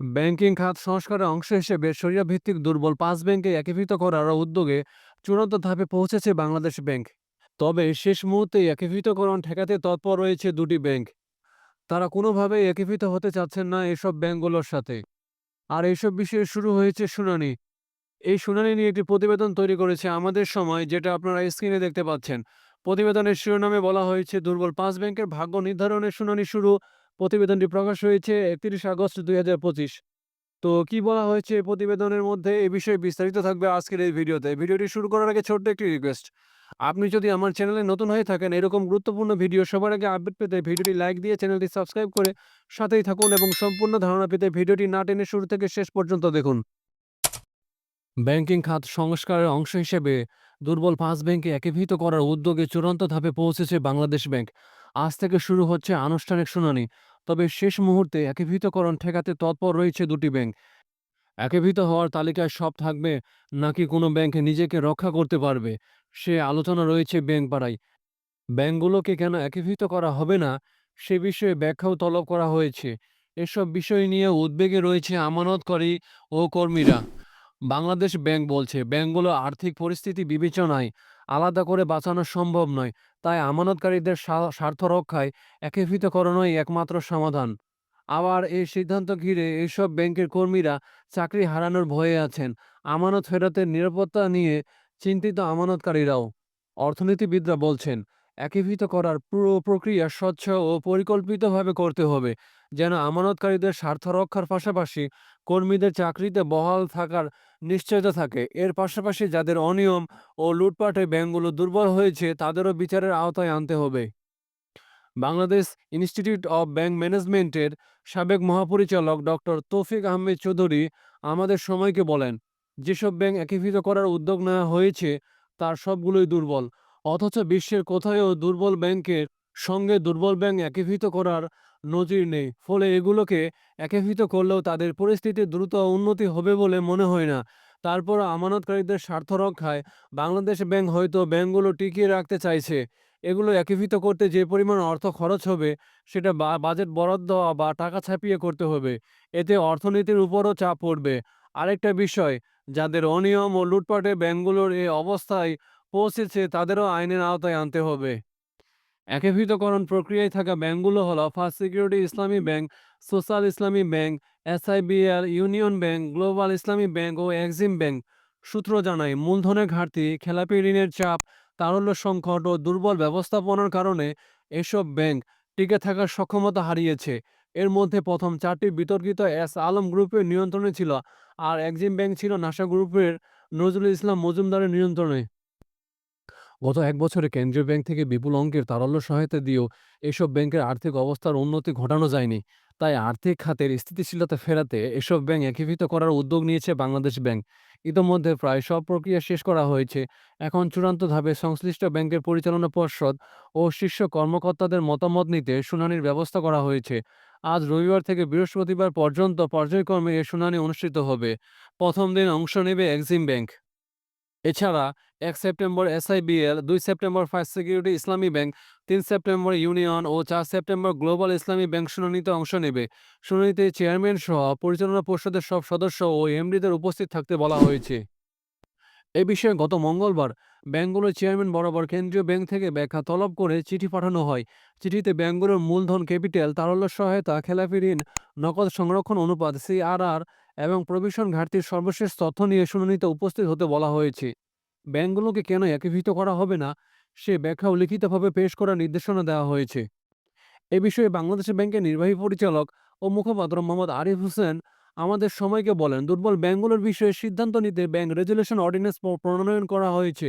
Banking খাত সংস্কারের অংশ হিসেবে শরিয়া ভিত্তিক দুর্বল পাঁচ ব্যাংকে একীভূত করার উদ্যোগে চূড়ান্ত ধাপে পৌঁছেছে বাংলাদেশ ব্যাংক। তবে শেষ মুহূর্তে একীভূতকরণ ঠেকাতে তৎপর রয়েছে দুটি ব্যাংক। তারা কোনোভাবেই একীভূত হতে চাচ্ছেন না এসব ব্যাংকগুলোর সাথে। আর এইসব বিষয়ে শুরু হয়েছে শুনানি। এই শুনানি নিয়ে একটি প্রতিবেদন তৈরি করেছে আমাদের সময়, যেটা আপনারা স্ক্রিনে দেখতে পাচ্ছেন। প্রতিবেদনের শিরোনামে বলা হয়েছে, দুর্বল পাঁচ ব্যাংকের ভাগ্য নির্ধারণের শুনানি শুরু প্রতিবেদনটি প্রকাশ হয়েছে একত্রিশ আগস্ট দুই হাজার পঁচিশ। তো কি বলা হয়েছে প্রতিবেদনের মধ্যে? এই বিষয়ে বিস্তারিত থাকবে আজকের এই ভিডিওতে। ভিডিওটি শুরু করার আগে ছোট্ট একটি রিকোয়েস্ট। আপনি যদি আমার চ্যানেলে নতুন হয়ে থাকেন, এরকম গুরুত্বপূর্ণ ভিডিও সবার আগে আপডেট পেতে ভিডিওটি লাইক দিয়ে চ্যানেলটি সাবস্ক্রাইব করে সাথেই থাকুন এবং সম্পূর্ণ ধারণা পেতে ভিডিওটি না টেনে শুরু থেকে শেষ পর্যন্ত দেখুন। ব্যাংকিং খাত সংস্কারের অংশ হিসেবে দুর্বল পাঁচ ব্যাংকে একীভূত করার উদ্যোগে চূড়ান্ত ধাপে পৌঁছেছে বাংলাদেশ ব্যাংক। আজ থেকে শুরু হচ্ছে আনুষ্ঠানিক শুনানি। তবে শেষ মুহূর্তে একীভূতকরণ ঠেকাতে তৎপর রয়েছে দুটি ব্যাংক। একীভূত হওয়ার তালিকায় সব থাকবে নাকি কোনো ব্যাংক নিজেকে রক্ষা করতে পারবে, সে আলোচনা রয়েছে ব্যাংক পাড়ায়। ব্যাংকগুলোকে কেন একীভূত করা হবে না, সে বিষয়ে ব্যাখ্যাও তলব করা হয়েছে। এসব বিষয় নিয়ে উদ্বেগে রয়েছে আমানতকারী ও কর্মীরা। বাংলাদেশ ব্যাংক বলছে, ব্যাংকগুলো আর্থিক পরিস্থিতি বিবেচনায় আলাদা করে বাঁচানো সম্ভব নয়। তাই আমানতকারীদের স্বার্থ রক্ষায় একীভূতকরণই একমাত্র সমাধান। আবার এই সিদ্ধান্ত ঘিরে এইসব ব্যাংকের কর্মীরা চাকরি হারানোর ভয়ে আছেন। আমানত ফেরতের নিরাপত্তা নিয়ে চিন্তিত আমানতকারীরাও। অর্থনীতিবিদরা বলছেন একীভূত করার পুরো প্রক্রিয়া স্বচ্ছ ও পরিকল্পিতভাবে করতে হবে। যেন আমানতকারীদের স্বার্থ রক্ষার পাশাপাশি কর্মীদের চাকরিতে বহাল থাকার নিশ্চয়তা থাকে। এর পাশাপাশি যাদের অনিয়ম ও লুটপাটে ব্যাংকগুলো দুর্বল হয়েছে, তাদেরও বিচারের আওতায় আনতে হবে। বাংলাদেশ ইনস্টিটিউট অব ব্যাংক ম্যানেজমেন্টের সাবেক মহাপরিচালক ডক্টর তৌফিক আহমেদ চৌধুরী আমাদের সময়কে বলেন, যেসব ব্যাংক একীভূত করার উদ্যোগ নেওয়া হয়েছে, তার সবগুলোই দুর্বল। অথচ বিশ্বের কোথায়ও দুর্বল ব্যাংকের সঙ্গে দুর্বল ব্যাংক একীভূত করার নজির নেই। ফলে এগুলোকে একীভূত করলেও তাদের পরিস্থিতি দ্রুত উন্নতি হবে বলে মনে হয় না। তারপর আমানতকারীদের স্বার্থ রক্ষায় বাংলাদেশ ব্যাংক হয়তো ব্যাংকগুলো টিকিয়ে রাখতে চাইছে। এগুলো একীভূত করতে যে পরিমাণ অর্থ খরচ হবে, সেটা বাজেট বরাদ্দ বা টাকা ছাপিয়ে করতে হবে। এতে অর্থনীতির উপরও চাপ পড়বে। আরেকটা বিষয়, যাদের অনিয়ম ও লুটপাটে ব্যাংকগুলোর এই অবস্থায় পৌঁছেছে, তাদেরও আইনের আওতায় আনতে হবে। একীভূতকরণ প্রক্রিয়ায় থাকা ব্যাংকগুলো হলো First Security Islami Bank, Social Islami Bank, SIBL, Union Bank, Global Islami Bank ও এক্সিম ব্যাংক। সূত্র জানায়, মূলধনের ঘাটতি, খেলাপি ঋণের চাপ, তারল্য সংকট ও দুর্বল ব্যবস্থাপনার কারণে এসব ব্যাংক টিকে থাকার সক্ষমতা হারিয়েছে। এর মধ্যে প্রথম চারটি বিতর্কিত এস আলম গ্রুপের নিয়ন্ত্রণে ছিল, আর এক্সিম ব্যাংক ছিল নাসা গ্রুপের নজরুল ইসলাম মজুমদারের নিয়ন্ত্রণে। গত এক বছরে কেন্দ্রীয় ব্যাংক থেকে বিপুল অঙ্কের তারল্য সহায়তা দিয়েও এসব ব্যাংকের আর্থিক অবস্থার উন্নতি ঘটানো যায়নি। তাই আর্থিক খাতের স্থিতিশীলতা ফেরাতে এসব ব্যাংক একীভূত করার উদ্যোগ নিয়েছে বাংলাদেশ ব্যাংক। ইতোমধ্যে প্রায় সব প্রক্রিয়া শেষ করা হয়েছে। এখন চূড়ান্ত ধাপে সংশ্লিষ্ট ব্যাংকের পরিচালনা পর্ষদ ও শীর্ষ কর্মকর্তাদের মতামত নিতে শুনানির ব্যবস্থা করা হয়েছে। আজ রবিবার থেকে বৃহস্পতিবার পর্যন্ত পর্যায়ক্রমে এ শুনানি অনুষ্ঠিত হবে। প্রথম দিন অংশ নেবে এক্সিম ব্যাংক। এছাড়া এক সেপ্টেম্বর এসআইবিএল, দুই September First Security Islami Bank, তিন সেপ্টেম্বর ইউনিয়ন ও চার সেপ্টেম্বর গ্লোবাল ইসলামী ব্যাংক শুনানিতে অংশ নেবে। শুনানিতে চেয়ারম্যান সহ পরিচালনা পর্ষদের সব সদস্য ও এমডিদের উপস্থিত থাকতে বলা হয়েছে। এ বিষয়ে গত মঙ্গলবার ব্যাংকগুলোর চেয়ারম্যান বরাবর কেন্দ্রীয় ব্যাংক থেকে ব্যাখ্যা তলব করে চিঠি পাঠানো হয়। চিঠিতে ব্যাংকগুলোর মূলধন ক্যাপিটাল, তারল্য সহায়তা, খেলাফি ঋণ, নগদ সংরক্ষণ অনুপাত, সিআরআর এবং প্রভিশন ঘাটতির সর্বশেষ তথ্য নিয়ে শুনানিতে উপস্থিত হতে বলা হয়েছে। ব্যাংকগুলোকে কেন একীভূত করা হবে না, সে ব্যাখ্যাও লিখিতভাবে পেশ করার নির্দেশনা দেওয়া হয়েছে। এ বিষয়ে বাংলাদেশ ব্যাংকের নির্বাহী পরিচালক ও মুখপাত্র মোহাম্মদ আরিফ হোসেন আমাদের সময়কে বলেন, দুর্বল ব্যাংকগুলোর বিষয়ে সিদ্ধান্ত নিতে ব্যাংক রেজুলেশন অর্ডিন্যান্স প্রণয়ন করা হয়েছে।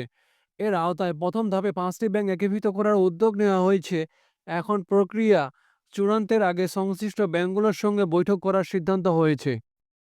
এর আওতায় প্রথম ধাপে পাঁচটি ব্যাংক একীভূত করার উদ্যোগ নেওয়া হয়েছে। এখন প্রক্রিয়া চূড়ান্তের আগে সংশ্লিষ্ট ব্যাংকগুলোর সঙ্গে বৈঠক করার সিদ্ধান্ত হয়েছে।